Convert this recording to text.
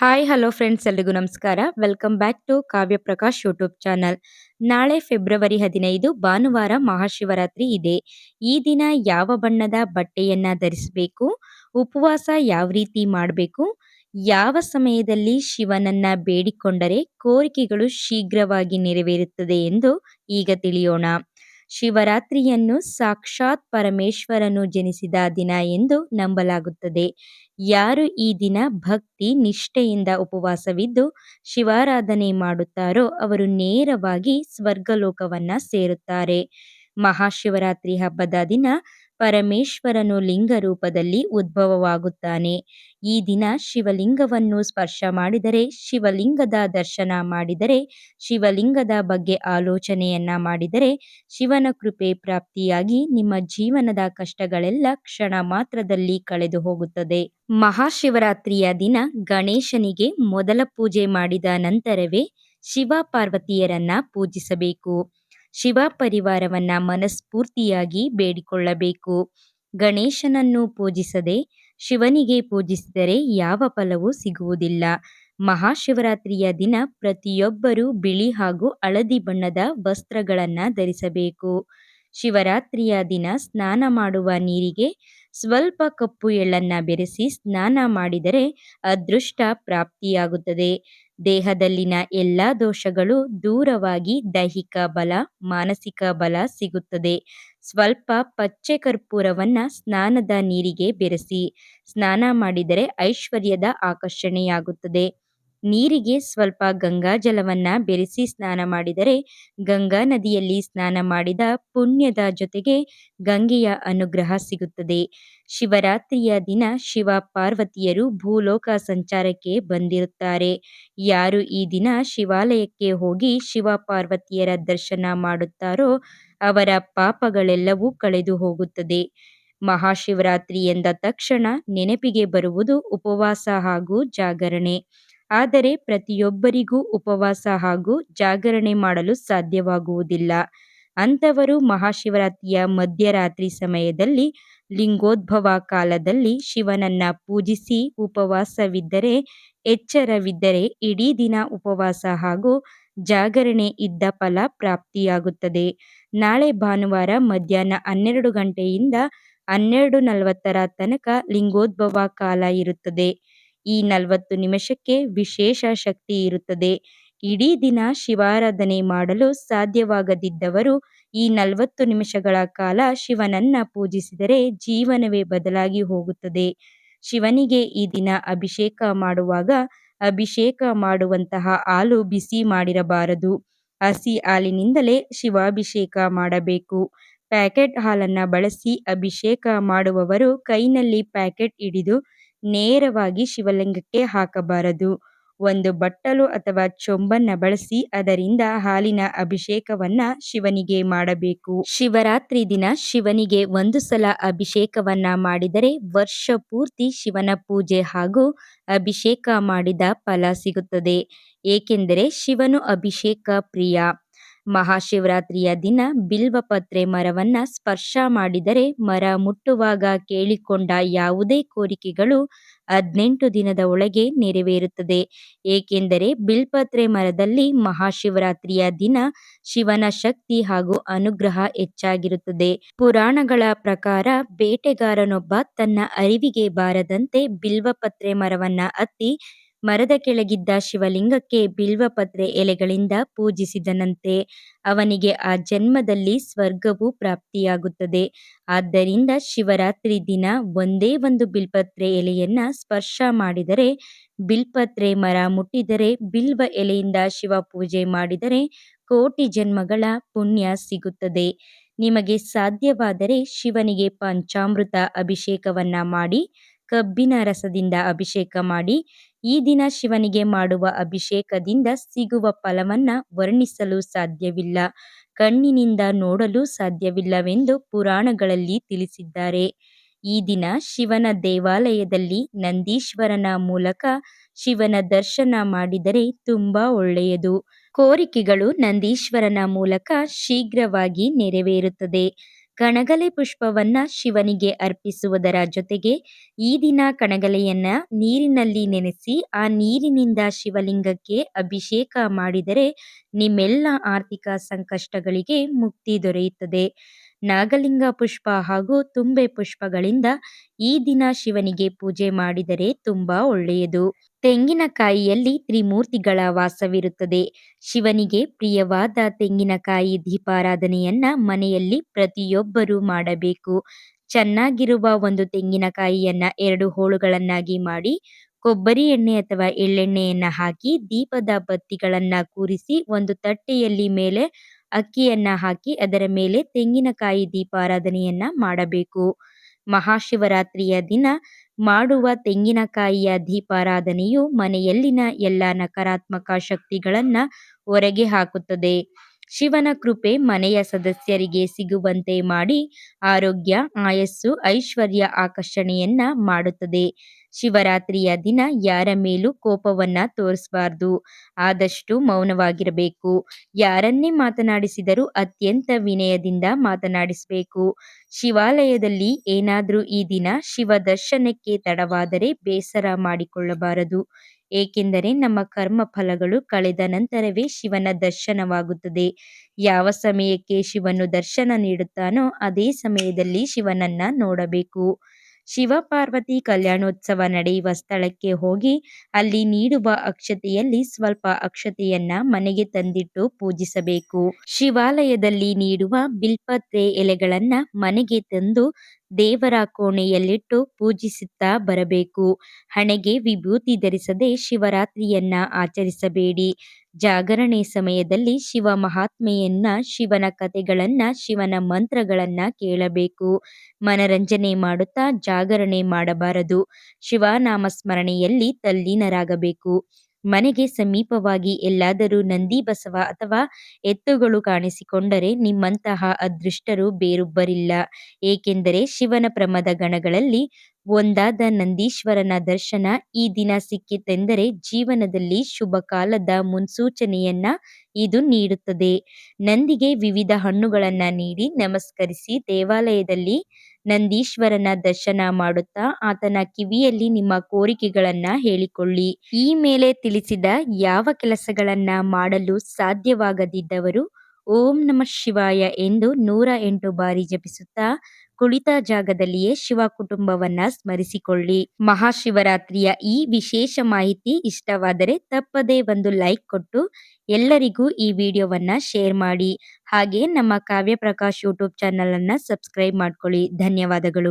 Hi hello friends ಎಲ್ರಿಗೂ ನಮಸ್ಕಾರ. Welcome back to Kavya Prakash YouTube channel ನಾಳೆ February ಹದಿನೈದು, ಭಾನುವಾರ ಮಹಾಶಿವರಾತ್ರಿ ಇದೆ. ಈ ದಿನ ಯಾವ ಬಣ್ಣದ ಬಟ್ಟೆಯನ್ನ ಧರಿಸಬೇಕು? ಉಪವಾಸ ಯಾವ ರೀತಿ ಮಾಡಬೇಕು? ಯಾವ ಸಮಯದಲ್ಲಿ ಶಿವನನ್ನ ಬೇಡಿಕೊಂಡರೆ ಕೋರಿಕೆಗಳು ಶೀಘ್ರವಾಗಿ ನೆರವೇರುತ್ತದೆ ಎಂದು ಈಗ ತಿಳಿಯೋಣ. ಶಿವರಾತ್ರಿಯನ್ನು ಸಾಕ್ಷಾತ್ ಪರಮೇಶ್ವರನು ಜನಿಸಿದ ದಿನ ಎಂದು ನಂಬಲಾಗುತ್ತದೆ. ಯಾರು ಈ ದಿನ ಭಕ್ತಿ, ನಿಷ್ಠೆಯಿಂದ ಉಪವಾಸವಿದ್ದು ಶಿವಾರಾಧನೆ ಮಾಡುತ್ತಾರೋ ಅವರು ನೇರವಾಗಿ ಸ್ವರ್ಗಲೋಕವನ್ನ ಸೇರುತ್ತಾರೆ. ಮಹಾಶಿವರಾತ್ರಿ ಹಬ್ಬದ ದಿನ ಪರಮೇಶ್ವರನು ಲಿಂಗ ರೂಪದಲ್ಲಿ ಉದ್ಭವವಾಗುತ್ತಾನೆ. ಈ ದಿನ ಶಿವಲಿಂಗವನ್ನು ಸ್ಪರ್ಶ ಮಾಡಿದರೆ, ಶಿವಲಿಂಗದ ದರ್ಶನ ಮಾಡಿದರೆ, ಶಿವಲಿಂಗದ ಬಗ್ಗೆ ಆಲೋಚನೆಯನ್ನ ಮಾಡಿದರೆ, ಶಿವನ ಕೃಪೆ ಪ್ರಾಪ್ತಿಯಾಗಿ ನಿಮ್ಮ ಜೀವನದ ಕಷ್ಟಗಳೆಲ್ಲ ಕ್ಷಣ ಮಾತ್ರದಲ್ಲಿ ಕಳೆದು ಹೋಗುತ್ತದೆ. ಮಹಾಶಿವರಾತ್ರಿಯ ದಿನ ಗಣೇಶನಿಗೆ ಮೊದಲ ಪೂಜೆ ಮಾಡಿದ ನಂತರವೇ ಶಿವ ಪಾರ್ವತಿಯರನ್ನ ಪೂಜಿಸಬೇಕು. ಶಿವ ಪರಿವಾರವನ್ನ ಮನಸ್ಫೂರ್ತಿಯಾಗಿ ಬೇಡಿಕೊಳ್ಳಬೇಕು. ಗಣೇಶನನ್ನು ಪೂಜಿಸದೆ ಶಿವನಿಗೆ ಪೂಜಿಸಿದರೆ ಯಾವ ಫಲವೂ ಸಿಗುವುದಿಲ್ಲ. ಮಹಾಶಿವರಾತ್ರಿಯ ದಿನ ಪ್ರತಿಯೊಬ್ಬರೂ ಬಿಳಿ ಹಾಗೂ ಹಳದಿ ಬಣ್ಣದ ವಸ್ತ್ರಗಳನ್ನು ಧರಿಸಬೇಕು. ಶಿವರಾತ್ರಿಯ ದಿನ ಸ್ನಾನ ಮಾಡುವ ನೀರಿಗೆ ಸ್ವಲ್ಪ ಕಪ್ಪು ಎಳ್ಳನ್ನ ಬೆರೆಸಿ ಸ್ನಾನ ಮಾಡಿದರೆ ಅದೃಷ್ಟ ಪ್ರಾಪ್ತಿಯಾಗುತ್ತದೆ. ದೇಹದಲ್ಲಿನ ಎಲ್ಲ ದೋಷಗಳು ದೂರವಾಗಿ ದೈಹಿಕ ಬಲ, ಮಾನಸಿಕ ಬಲ ಸಿಗುತ್ತದೆ. ಸ್ವಲ್ಪ ಪಚ್ಚೆ ಕರ್ಪೂರವನ್ನ ಸ್ನಾನದ ನೀರಿಗೆ ಬೆರೆಸಿ. ಸ್ನಾನ ಮಾಡಿದರೆ ಐಶ್ವರ್ಯದ ಆಕರ್ಷಣೆಯಾಗುತ್ತದೆ. ನೀರಿಗೆ ಸ್ವಲ್ಪ ಗಂಗಾ ಜಲವನ್ನ ಬೆರೆಸಿ ಸ್ನಾನ ಮಾಡಿದರೆ ಗಂಗಾ ನದಿಯಲ್ಲಿ ಸ್ನಾನ ಮಾಡಿದ ಪುಣ್ಯದ ಜೊತೆಗೆ ಗಂಗೆಯ ಅನುಗ್ರಹ ಸಿಗುತ್ತದೆ. ಶಿವರಾತ್ರಿಯ ದಿನ ಶಿವ ಪಾರ್ವತಿಯರು ಭೂಲೋಕ ಸಂಚಾರಕ್ಕೆ ಬಂದಿರುತ್ತಾರೆ. ಯಾರು ಈ ದಿನ ಶಿವಾಲಯಕ್ಕೆ ಹೋಗಿ ಶಿವ ಪಾರ್ವತಿಯರ ದರ್ಶನ ಮಾಡುತ್ತಾರೋ ಅವರ ಪಾಪಗಳೆಲ್ಲವೂ ಕಳೆದು ಹೋಗುತ್ತದೆ. ಮಹಾಶಿವರಾತ್ರಿ ಎಂದ ತಕ್ಷಣ ನೆನಪಿಗೆ ಬರುವುದು ಉಪವಾಸ ಹಾಗೂ ಜಾಗರಣೆ. ಆದರೆ ಪ್ರತಿಯೊಬ್ಬರಿಗೂ ಉಪವಾಸ ಹಾಗೂ ಜಾಗರಣೆ ಮಾಡಲು ಸಾಧ್ಯವಾಗುವುದಿಲ್ಲ. ಅಂಥವರು ಮಹಾಶಿವರಾತ್ರಿಯ ಮಧ್ಯರಾತ್ರಿ ಸಮಯದಲ್ಲಿ, ಲಿಂಗೋದ್ಭವ ಕಾಲದಲ್ಲಿ ಶಿವನನ್ನ ಪೂಜಿಸಿ ಉಪವಾಸವಿದ್ದರೆ, ಎಚ್ಚರವಿದ್ದರೆ ಇಡೀ ದಿನ ಉಪವಾಸ ಹಾಗೂ ಜಾಗರಣೆ ಇದ್ದ ಫಲ ಪ್ರಾಪ್ತಿಯಾಗುತ್ತದೆ. ನಾಳೆ ಭಾನುವಾರ ಮಧ್ಯಾಹ್ನ ಹನ್ನೆರಡು ಗಂಟೆಯಿಂದ ಹನ್ನೆರಡು ನಲವತ್ತರ ತನಕ ಲಿಂಗೋದ್ಭವ ಕಾಲ ಇರುತ್ತದೆ. ಈ ನಲವತ್ತು ನಿಮಿಷಕ್ಕೆ ವಿಶೇಷ ಶಕ್ತಿ ಇರುತ್ತದೆ. ಇಡೀ ದಿನ ಶಿವಾರಾಧನೆ ಮಾಡಲು ಸಾಧ್ಯವಾಗದಿದ್ದವರು ಈ ನಲವತ್ತು ನಿಮಿಷಗಳ ಕಾಲ ಶಿವನನ್ನ ಪೂಜಿಸಿದರೆ ಜೀವನವೇ ಬದಲಾಗಿ ಹೋಗುತ್ತದೆ. ಶಿವನಿಗೆ ಈ ದಿನ ಅಭಿಷೇಕ ಮಾಡುವಾಗ ಅಭಿಷೇಕ ಮಾಡುವಂತಹ ಹಾಲು ಬಿಸಿ ಮಾಡಿರಬಾರದು. ಹಸಿ ಹಾಲಿನಿಂದಲೇ ಶಿವಾಭಿಷೇಕ ಮಾಡಬೇಕು. ಪ್ಯಾಕೆಟ್ ಹಾಲನ್ನ ಬಳಸಿ ಅಭಿಷೇಕ ಮಾಡುವವರು ಕೈನಲ್ಲಿ ಪ್ಯಾಕೆಟ್ ಹಿಡಿದು ನೇರವಾಗಿ ಶಿವಲಿಂಗಕ್ಕೆ ಹಾಕಬಾರದು. ಒಂದು ಬಟ್ಟಲು ಅಥವಾ ಚೊಂಬನ್ನ ಬಳಸಿ ಅದರಿಂದ ಹಾಲಿನ ಅಭಿಷೇಕವನ್ನ ಶಿವನಿಗೆ ಮಾಡಬೇಕು. ಶಿವರಾತ್ರಿ ದಿನ ಶಿವನಿಗೆ ಒಂದು ಸಲ ಅಭಿಷೇಕವನ್ನ ಮಾಡಿದರೆ ವರ್ಷ ಪೂರ್ತಿ ಶಿವನ ಪೂಜೆ ಹಾಗೂ ಅಭಿಷೇಕ ಮಾಡಿದ ಫಲ ಸಿಗುತ್ತದೆ. ಏಕೆಂದರೆ ಶಿವನು ಅಭಿಷೇಕ ಪ್ರಿಯ. ಮಹಾಶಿವರಾತ್ರಿಯ ದಿನ ಬಿಲ್ವಪತ್ರೆ ಮರವನ್ನ ಸ್ಪರ್ಶ ಮಾಡಿದರೆ ಮರ ಮುಟ್ಟುವಾಗ ಕೇಳಿಕೊಂಡ ಯಾವುದೇ ಕೋರಿಕೆಗಳು ಹದಿನೆಂಟು ದಿನದ ಒಳಗೆ ನೆರವೇರುತ್ತದೆ. ಏಕೆಂದರೆ ಬಿಲ್ಪತ್ರೆ ಮರದಲ್ಲಿ ಮಹಾಶಿವರಾತ್ರಿಯ ದಿನ ಶಿವನ ಶಕ್ತಿ ಹಾಗೂ ಅನುಗ್ರಹ ಹೆಚ್ಚಾಗಿರುತ್ತದೆ. ಪುರಾಣಗಳ ಪ್ರಕಾರ ಬೇಟೆಗಾರನೊಬ್ಬ ತನ್ನ ಅರಿವಿಗೆ ಬಾರದಂತೆ ಬಿಲ್ವಪತ್ರೆ ಮರವನ್ನ ಹತ್ತಿ ಮರದ ಕೆಳಗಿದ್ದ ಶಿವಲಿಂಗಕ್ಕೆ ಬಿಲ್ವಪತ್ರೆ ಎಲೆಗಳಿಂದ ಪೂಜಿಸಿದನಂತೆ ಅವನಿಗೆ ಆ ಜನ್ಮದಲ್ಲಿ ಸ್ವರ್ಗವು ಪ್ರಾಪ್ತಿಯಾಗುತ್ತದೆ. ಆದ್ದರಿಂದ ಶಿವರಾತ್ರಿ ದಿನ ಒಂದೇ ಒಂದು ಬಿಲ್ಪತ್ರೆ ಎಲೆಯನ್ನ ಸ್ಪರ್ಶ ಮಾಡಿದರೆ ಬಿಲ್ಪತ್ರೆ ಮರ ಮುಟ್ಟಿದರೆ, ಬಿಲ್ವ ಎಲೆಯಿಂದ ಶಿವ ಪೂಜೆ ಮಾಡಿದರೆ ಕೋಟಿ ಜನ್ಮಗಳ ಪುಣ್ಯ ಸಿಗುತ್ತದೆ. ನಿಮಗೆ ಸಾಧ್ಯವಾದರೆ ಶಿವನಿಗೆ ಪಂಚಾಮೃತ ಅಭಿಷೇಕವನ್ನ ಮಾಡಿ, ಕಬ್ಬಿನ ರಸದಿಂದ ಅಭಿಷೇಕ ಮಾಡಿ ಈ ದಿನ ಶಿವನಿಗೆ ಮಾಡುವ ಅಭಿಷೇಕದಿಂದ ಸಿಗುವ ಫಲವನ್ನ ವರ್ಣಿಸಲು ಸಾಧ್ಯವಿಲ್ಲ. ಕಣ್ಣಿನಿಂದ ನೋಡಲು ಸಾಧ್ಯವಿಲ್ಲವೆಂದು ಪುರಾಣಗಳಲ್ಲಿ ತಿಳಿಸಿದ್ದಾರೆ. ಈ ದಿನ ಶಿವನ ದೇವಾಲಯದಲ್ಲಿ ನಂದೀಶ್ವರನ ಮೂಲಕ ಶಿವನ ದರ್ಶನ ಮಾಡಿದರೆ ತುಂಬಾ ಒಳ್ಳೆಯದು. ಕೋರಿಕೆಗಳು ನಂದೀಶ್ವರನ ಮೂಲಕ ಶೀಘ್ರವಾಗಿ ನೆರವೇರುತ್ತದೆ. ಕಣಗಲೆ ಪುಷ್ಪವನ್ನ ಶಿವನಿಗೆ ಅರ್ಪಿಸುವುದರ ಜೊತೆಗೆ ಈ ದಿನ ಕಣಗಲೆಯನ್ನ ನೀರಿನಲ್ಲಿ ನೆನೆಸಿ ಆ ನೀರಿನಿಂದ ಶಿವಲಿಂಗಕ್ಕೆ ಅಭಿಷೇಕ ಮಾಡಿದರೆ ನಿಮ್ಮೆಲ್ಲ ಆರ್ಥಿಕ ಸಂಕಷ್ಟಗಳಿಗೆ ಮುಕ್ತಿ ದೊರೆಯುತ್ತದೆ. ನಾಗಲಿಂಗ ಪುಷ್ಪ ಹಾಗೂ ತುಂಬೆ ಪುಷ್ಪಗಳಿಂದ ಈ ದಿನ ಶಿವನಿಗೆ ಪೂಜೆ ಮಾಡಿದರೆ ತುಂಬಾ ಒಳ್ಳೆಯದು. ತೆಂಗಿನಕಾಯಿಯಲ್ಲಿ ತ್ರಿಮೂರ್ತಿಗಳ ವಾಸವಿರುತ್ತದೆ. ಶಿವನಿಗೆ ಪ್ರಿಯವಾದ ತೆಂಗಿನಕಾಯಿ ದೀಪಾರಾಧನೆಯನ್ನ ಮನೆಯಲ್ಲಿ ಪ್ರತಿಯೊಬ್ಬರೂ ಮಾಡಬೇಕು. ಚೆನ್ನಾಗಿರುವ ಒಂದು ತೆಂಗಿನಕಾಯಿಯನ್ನ ಎರಡು ಹೋಳುಗಳನ್ನಾಗಿ ಮಾಡಿ, ಕೊಬ್ಬರಿ ಎಣ್ಣೆ ಅಥವಾ ಎಳ್ಳೆಣ್ಣೆಯನ್ನ ಹಾಕಿ ದೀಪದ ಬತ್ತಿಗಳನ್ನ ಕೂರಿಸಿ ಒಂದು ತಟ್ಟೆಯಲ್ಲಿ ಮೇಲೆ ಅಕ್ಕಿಯನ್ನ ಹಾಕಿ ಅದರ ಮೇಲೆ ತೆಂಗಿನಕಾಯಿ ದೀಪಾರಾಧನೆಯನ್ನ ಮಾಡಬೇಕು. ಮಹಾಶಿವರಾತ್ರಿಯ ದಿನ ಮಾಡುವ ತೆಂಗಿನಕಾಯಿಯ ದೀಪಾರಾಧನೆಯು ಮನೆಯಲ್ಲಿನ ಎಲ್ಲ ನಕಾರಾತ್ಮಕ ಶಕ್ತಿಗಳನ್ನ ಹೊರಗೆ ಹಾಕುತ್ತದೆ. ಶಿವನ ಕೃಪೆ ಮನೆಯ ಸದಸ್ಯರಿಗೆ ಸಿಗುವಂತೆ ಮಾಡಿ ಆರೋಗ್ಯ, ಆಯಸ್ಸು, ಐಶ್ವರ್ಯ ಆಕರ್ಷಣೆಯನ್ನ ಮಾಡುತ್ತದೆ. ಶಿವರಾತ್ರಿಯ ದಿನ ಯಾರ ಮೇಲೂ ಕೋಪವನ್ನ ತೋರಿಸಬಾರ್ದು. ಆದಷ್ಟು ಮೌನವಾಗಿರಬೇಕು. ಯಾರನ್ನೇ ಮಾತನಾಡಿಸಿದರೂ ಅತ್ಯಂತ ವಿನಯದಿಂದ ಮಾತನಾಡಿಸಬೇಕು. ಶಿವಾಲಯದಲ್ಲಿ ಏನಾದರೂ ಈ ದಿನ ಶಿವ ದರ್ಶನಕ್ಕೆ ತಡವಾದರೆ ಬೇಸರ ಮಾಡಿಕೊಳ್ಳಬಾರದು. ಏಕೆಂದರೆ ನಮ್ಮ ಕರ್ಮ ಫಲಗಳು ಕಳೆದ ನಂತರವೇ ಶಿವನ ದರ್ಶನವಾಗುತ್ತದೆ. ಯಾವ ಸಮಯಕ್ಕೆ ಶಿವನು ದರ್ಶನ ನೀಡುತ್ತಾನೋ ಅದೇ ಸಮಯದಲ್ಲಿ ಶಿವನನ್ನ ನೋಡಬೇಕು. ಶಿವ ಪಾರ್ವತಿ ಕಲ್ಯಾಣೋತ್ಸವ ನಡೆಯುವ ಸ್ಥಳಕ್ಕೆ ಹೋಗಿ ಅಲ್ಲಿ ನೀಡುವ ಅಕ್ಷತೆಯಲ್ಲಿ ಸ್ವಲ್ಪ ಅಕ್ಷತೆಯನ್ನ ಮನೆಗೆ ತಂದಿಟ್ಟು ಪೂಜಿಸಬೇಕು. ಶಿವಾಲಯದಲ್ಲಿ ನೀಡುವ ಬಿಲ್ಪತ್ರೆ ಎಲೆಗಳನ್ನ ಮನೆಗೆ ತಂದು ದೇವರ ಕೋಣೆಯಲ್ಲಿಟ್ಟು ಪೂಜಿಸುತ್ತಾ ಬರಬೇಕು. ಹಣೆಗೆ ವಿಭೂತಿ ಧರಿಸದೆ ಶಿವರಾತ್ರಿಯನ್ನ ಆಚರಿಸಬೇಡಿ. ಜಾಗರಣೆ ಸಮಯದಲ್ಲಿ ಶಿವ ಮಹಾತ್ಮೆಯನ್ನ, ಶಿವನ ಕಥೆಗಳನ್ನ, ಶಿವನ ಮಂತ್ರಗಳನ್ನ ಕೇಳಬೇಕು. ಮನರಂಜನೆ ಮಾಡುತ್ತಾ ಜಾಗರಣೆ ಮಾಡಬಾರದು. ಶಿವನಾಮ ಸ್ಮರಣೆಯಲ್ಲಿ ತಲ್ಲೀನರಾಗಬೇಕು. ಮನೆಗೆ ಸಮೀಪವಾಗಿ ಎಲ್ಲಾದರೂ ನಂದಿ ಬಸವ ಅಥವಾ ಎತ್ತುಗಳು ಕಾಣಿಸಿಕೊಂಡರೆ ನಿಮ್ಮಂತಹ ಅದೃಷ್ಟರು ಬೇರೊಬ್ಬರಿಲ್ಲ. ಏಕೆಂದರೆ ಶಿವನ ಪ್ರಮದ ಗಣಗಳಲ್ಲಿ ಒಂದಾದ ನಂದೀಶ್ವರನ ದರ್ಶನ ಈ ದಿನ ಸಿಕ್ಕಿತೆಂದರೆ ಜೀವನದಲ್ಲಿ ಶುಭ ಕಾಲದ ಮುನ್ಸೂಚನೆಯನ್ನ ಇದು ನೀಡುತ್ತದೆ. ನಂದಿಗೆ ವಿವಿಧ ಹಣ್ಣುಗಳನ್ನ ನೀಡಿ ನಮಸ್ಕರಿಸಿ ದೇವಾಲಯದಲ್ಲಿ ನಂದೀಶ್ವರನ ದರ್ಶನ ಮಾಡುತ್ತಾ ಆತನ ಕಿವಿಯಲ್ಲಿ ನಿಮ್ಮ ಕೋರಿಕೆಗಳನ್ನ ಹೇಳಿಕೊಳ್ಳಿ. ಈ ಮೇಲೆ ತಿಳಿಸಿದ ಯಾವ ಕೆಲಸಗಳನ್ನ ಮಾಡಲು ಸಾಧ್ಯವಾಗದಿದ್ದವರು ಓಂ ನಮಃ ಶಿವಾಯ ಎಂದು ನೂರ ಎಂಟು ಬಾರಿ ಜಪಿಸುತ್ತಾ ಕುಳಿತ ಜಾಗದಲ್ಲಿಯೇ ಶಿವ ಕುಟುಂಬವನ್ನ ಸ್ಮರಿಸಿಕೊಳ್ಳಿ. ಮಹಾಶಿವರಾತ್ರಿಯ ಈ ವಿಶೇಷ ಮಾಹಿತಿ ಇಷ್ಟವಾದರೆ ತಪ್ಪದೇ ಒಂದು ಲೈಕ್ ಕೊಟ್ಟು ಎಲ್ಲರಿಗೂ ಈ ವಿಡಿಯೋವನ್ನ ಶೇರ್ ಮಾಡಿ. ಹಾಗೆ ನಮ್ಮ ಕಾವ್ಯ ಪ್ರಕಾಶ್ ಯೂಟ್ಯೂಬ್ ಚಾನಲ್ ಅನ್ನ ಸಬ್ಸ್ಕ್ರೈಬ್ ಮಾಡ್ಕೊಳ್ಳಿ. ಧನ್ಯವಾದಗಳು.